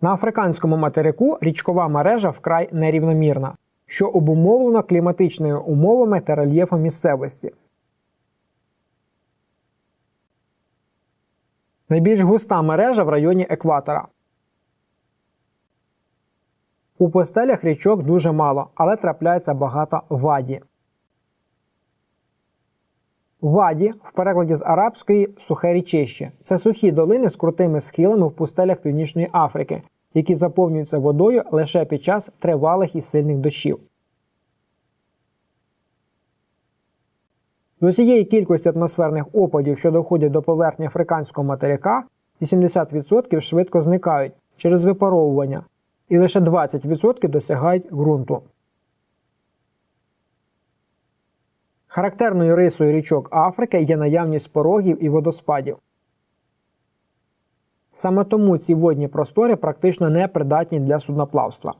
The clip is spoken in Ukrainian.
На африканському материку річкова мережа вкрай нерівномірна, що обумовлено кліматичними умовами та рельєфом місцевості. Найбільш густа мережа в районі екватора. У постелях річок дуже мало, але трапляється багато ваді. Ваді в перекладі з арабської сухе річище. Це сухі долини з крутими схилами в пустелях Північної Африки, які заповнюються водою лише під час тривалих і сильних дощів. З усієї кількості атмосферних опадів, що доходять до поверхні африканського материка, 80% швидко зникають через випаровування, і лише 20% досягають ґрунту. Характерною рисою річок Африки є наявність порогів і водоспадів. Саме тому ці водні простори практично не придатні для судноплавства.